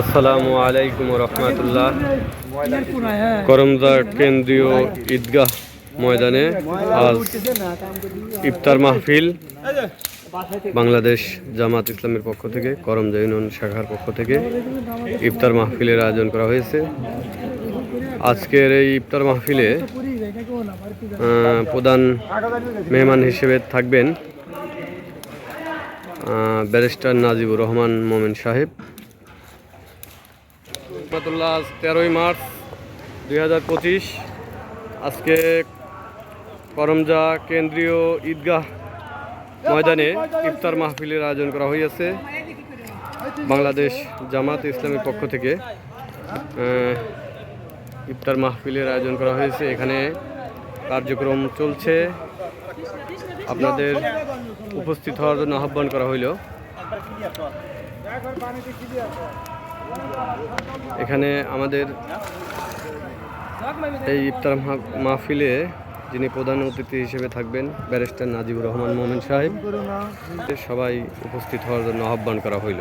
আসসালামু আলাইকুম রহমতুল্লাহ। করমজা কেন্দ্রীয় ঈদগাহ ময়দানে আজ ইফতার মাহফিল বাংলাদেশ জামাত ইসলামের পক্ষ থেকে, করমজা ইউনিয়ন শাখার পক্ষ থেকে ইফতার মাহফিলের আয়োজন করা হয়েছে। আজকের এই ইফতার মাহফিলে প্রধান মেহমান হিসেবে থাকবেন ব্যারিস্টার নাজিবুর রহমান মোমেন সাহেব। রহমতুল্লাহ তেরোই মার্চ দুই হাজার পঁচিশ। আজকে করমজা কেন্দ্রীয় ঈদগাহ ময়দানে ইফতার মাহফিলের আয়োজন করা হয়েছে বাংলাদেশ জামাত ইসলামের পক্ষ থেকে। ইফতার মাহফিলের আয়োজন করা হয়েছে। এখানে কার্যক্রম চলছে। আপনাদের উপস্থিত হওয়ার জন্য আহ্বান করা হইল। এখানে আমাদের এই ইফতার মাহফিলে যিনি প্রধান অতিথি হিসেবে থাকবেন, ব্যারিস্টার নাজিবুর রহমান মোমেন সাহেব, সবাই উপস্থিত হওয়ার জন্য আহ্বান করা হইল।